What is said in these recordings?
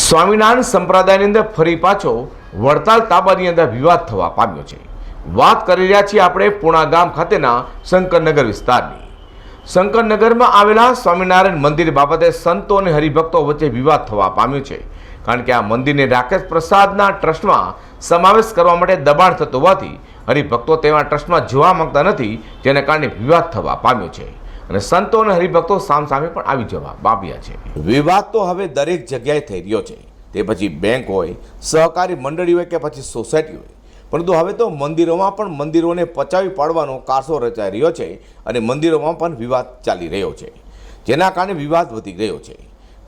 સ્વામિનારાયણ સંપ્રદાયની અંદર ફરી પાછો વડતાલ તાબાની અંદર વિવાદ થવા પામ્યો છે. વાત કરી રહ્યા છીએ આપણે પૂણા ગામ ખાતેના શંકરનગર વિસ્તારની. શંકરનગરમાં આવેલા સ્વામિનારાયણ મંદિર બાબતે સંતો અને હરિભક્તો વચ્ચે વિવાદ થવા પામ્યો છે. કારણ કે આ મંદિરને રાકેશ પ્રસાદના ટ્રસ્ટમાં સમાવેશ કરવા માટે દબાણ થતું હોવાથી હરિભક્તો તેમાં ટ્રસ્ટમાં જોવા માંગતા નથી, જેને કારણે વિવાદ થવા પામ્યો છે. અને સંતો અને હરિભક્તો સામ સામે પણ આવી જવા પામ્યા છે. વિવાદ તો હવે દરેક જગ્યાએ થઈ રહ્યો છે. તે પછી બેંક હોય, સહકારી મંડળી હોય કે પછી સોસાયટી હોય. પરંતુ હવે તો મંદિરોમાં પણ મંદિરોને પચાવી પાડવાનો કારસો રચાઈ રહ્યો છે અને મંદિરોમાં પણ વિવાદ ચાલી રહ્યો છે. જેના કારણે વિવાદ વધી ગયો છે.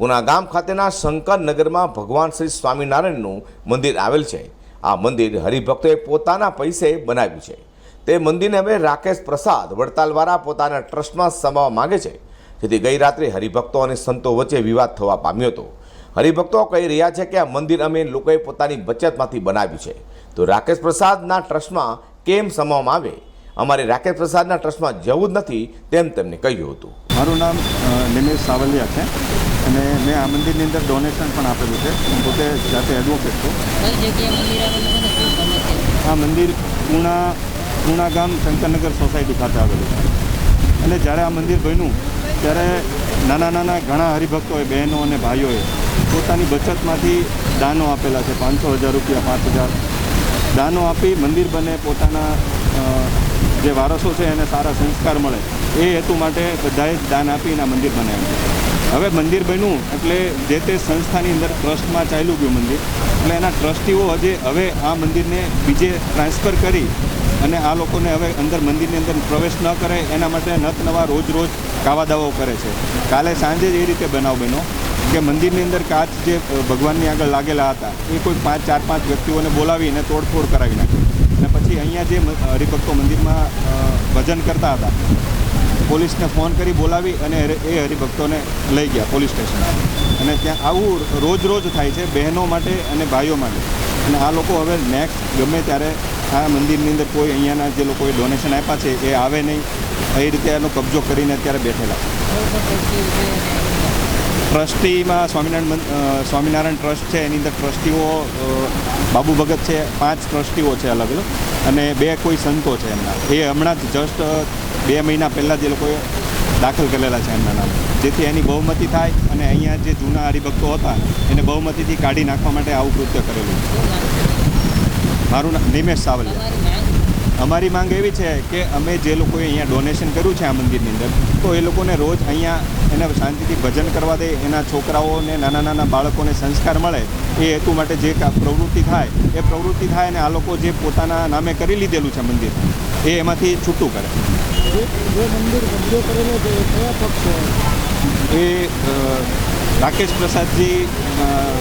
ગામ ખાતેના શંકરનગરમાં ભગવાન શ્રી સ્વામિનારાયણનું મંદિર આવેલ છે. આ મંદિર હરિભક્તોએ પોતાના પૈસે બનાવ્યું છે. તે મંદિરને હવે રાકેશ પ્રસાદ વડતાલવાળા પોતાના ટ્રસ્ટમાં સમાવવા માગે છે. જેથી ગઈ રાત્રે હરિભક્તો અને સંતો વચ્ચે વિવાદ થવા પામ્યો હતો. હરિભક્તો કહી રહ્યા છે કે આ મંદિર અમે લોકોએ પોતાની બચતમાંથી બનાવ્યું છે. તો રાકેશ પ્રસાદના ટ્રસ્ટમાં કેમ સમાવવામાં આવે? અમારે રાકેશ પ્રસાદના ટ્રસ્ટમાં જવું જ નથી તેમ તેમને કહ્યું હતું. મારું નામ નિમેશ સાવલિયા છે અને મેં આ મંદિરની અંદર ડોનેશન પણ આપેલું છે. હું પોતે જાતે એડવોકેટ છું? આ મંદિર પૂણા પૂણા ગામ શંકરનગર સોસાયટી ખાતે આવેલું અને જ્યારે આ મંદિર બન્યું, ત્યારે નાના નાના ઘણા હરિભક્તોએ, બહેનો અને ભાઈઓએ પોતાની બચતમાંથી દાનો આપેલા છે, પાંચસો હજાર રૂપિયા, પાંચ હજાર. દાનો આપી મંદિર બને, પોતાના જે વારસો છે એને સારા સંસ્કાર મળે, એ હેતુ માટે બધાએ દાન આપીને આ મંદિર બનાવ્યું છે. હવે મંદિર બન્યું એટલે જે તે સંસ્થાની અંદર ટ્રસ્ટમાં ચાલ્યું ગયું મંદિર. એટલે એના ટ્રસ્ટીઓ હજે હવે આ મંદિરને બીજે ટ્રાન્સફર કરી અને આ લોકોને હવે અંદર મંદિરની અંદર પ્રવેશ ન કરે, એના માટે નત નવા રોજ રોજ કાવા દાવાઓ કરે છે. કાલે સાંજે જ એ રીતે બનાવ બન્યો કે મંદિરની અંદર કાચ જે ભગવાનની આગળ લાગેલા હતા, એ કોઈ પાંચ, ચાર, પાંચ વ્યક્તિઓને બોલાવીને તોડફોડ કરાવી નાખી. અને પછી અહીંયા જે હરિભક્તો મંદિરમાં ભજન કરતા હતા પોલીસને ફોન કરી બોલાવી અને એ હરિભક્તોને લઈ ગયા પોલીસ સ્ટેશન. અને ત્યાં આવું રોજ રોજ થાય છે, બહેનો માટે અને ભાઈઓ માટે. અને આ લોકો હવે નેક્સ્ટ ગમે ત્યારે આ મંદિરની અંદર કોઈ અહીંયાના જે લોકોએ ડોનેશન આપ્યા છે, એ આવે નહીં. એ રીતે એનો કબજો કરીને અત્યારે બેઠેલા. ટ્રસ્ટીમાં સ્વામિનારાયણ સ્વામિનારાયણ ટ્રસ્ટ છે, એની અંદર ટ્રસ્ટીઓ બાબુ ભગત છે, પાંચ ટ્રસ્ટીઓ છે અલગ અલગ, અને બે કોઈ સંતો છે એમના. એ હમણાં જ જસ્ટ બે મહિના પહેલાં જે લોકોએ દાખલ કરેલા છે એમના નામ. જેથી એની બહુમતી થાય અને અહીંયા જે જૂના હરિભક્તો હતા, એને બહુમતીથી કાઢી નાખવા માટે આવું કૃત્ય કરેલું મારું નામ નિમેશ સાવલિયા. અમારી માંગ એવી છે કે અમે જે લોકોએ અહીંયા ડોનેશન કર્યું છે આ મંદિરની અંદર, તો એ લોકોને રોજ અહીંયા એને શાંતિથી ભજન કરવા દે, એના છોકરાઓને, નાના નાના બાળકોને સંસ્કાર મળે, એ હેતુ માટે જે પ્રવૃત્તિ થાય, એ પ્રવૃત્તિ થાય અને આ લોકો જે પોતાના નામે કરી લીધેલું છે મંદિર, એ એમાંથી છૂટું કરે. જે છે એ રાકેશ પ્રસાદજી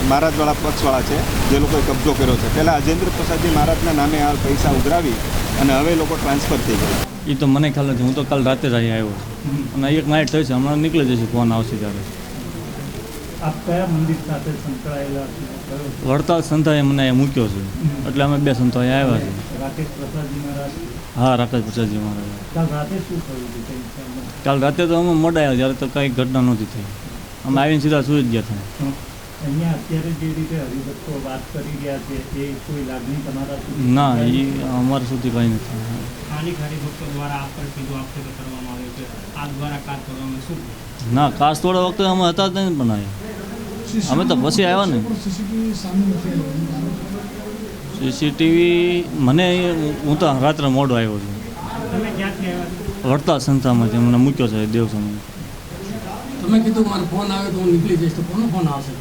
મહારાજવાળા પક્ષવાળા છે, જે લોકોએ કબજો કર્યો છે. પહેલાં અજેન્દ્ર પ્રસાદજી મહારાજના નામે આ પૈસા ઉઘરાવી અને હવે લોકો ટ્રાન્સફર થઈ ગયા. એ તો મને ખ્યાલ નથી. હું તો કાલ રાતે જ અહીં આવ્યો છું. અને એક નાઇટ થઈ છે. હમણાં નીકળી જશે ફોન આવશે ત્યારે. આપ કયા મંદિર સાથે સંકળાયેલા છો? વડતાલ સંતાએ મને અહીંયા મૂક્યો છે. એટલે અમે બે સંતો અહીંયા આવ્યા છે. રાકેશ પ્રસાદજી મહારાજ? હા રાકેશ પ્રસાદજી મહારાજ. કાલ રાતે શું થયું હતું તે વિસ્તારમાં? કાલ રાતે તો અમે મોડાયા જ્યારે તો કંઈ ઘટના નહોતી થઈ. અમે આવીને સીધા સુઈ જ ગયા હતા. અહીંયા અત્યારે જે રીતે હરિભક્તો વાત કરી રહ્યા છે એ કોઈ લાગણી તમારા સુધી ના એ? અમારા સુધી કંઈ નથી. સ્થાનિક હરિભક્તો દ્વારા આ પર સીધો આક્ષેપ કરવામાં આવ્યો છે. આ દ્વારા કાર કરવામાં શું? ના કાસ તોડા વખતે અમે હતા જ નહીં પણ અહીંયા. અમે તો પછી આવ્યા ને. સીસીટીવી મને હું તો રાત્રે મોડો આવ્યો છું. વડતા ક્યાંથી આવ્યા વડતાલ સંસ્થામાંથી મને મૂક્યો છે દેવ સમય તમે કીધું મારો ફોન આવે તો હું નીકળી જઈશ તો કોનો ફોન આવશે?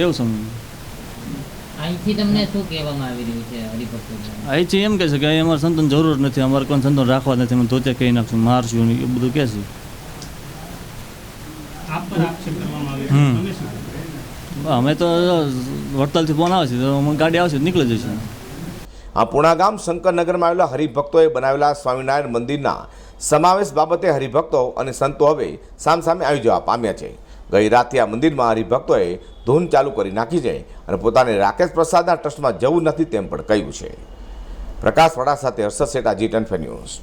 દેવ અહીંથી તમને શું કહેવામાં આવી રહ્યું છે હરિભક્તો દ્વારા? અહીં છે એમ કહે છે કે અહીં અમારે સંતોન જરૂર નથી અમારે કોઈ સંતોન રાખવા નથી અમે ધોતે કહી નાખશું મારશું એ બધું કહે છે. અમે તો વડતાલથી ફોન આવે છે તો અમે ગાડી આવશે નીકળી જઈશું. આ પૂણા ગામ શંકરનગરમાં આવેલા હરિભક્તોએ બનાવેલા સ્વામિનારાયણ મંદિરના સમાવેશ બાબતે હરિભક્તો અને સંતો હવે સામસામે આવી જવા પામ્યા છે. ગઈ રાતે આ મંદિરમાં હરિભક્તોએ ધૂન ચાલુ કરી નાખી છે અને પોતાને રાકેશ પ્રસાદના ટ્રસ્ટમાં જવું નથી તેમ પણ કહ્યું છે. પ્રકાશ વડા સાથે હર્ષદ શેઠ જી ટેન્ફે ન્યૂઝ.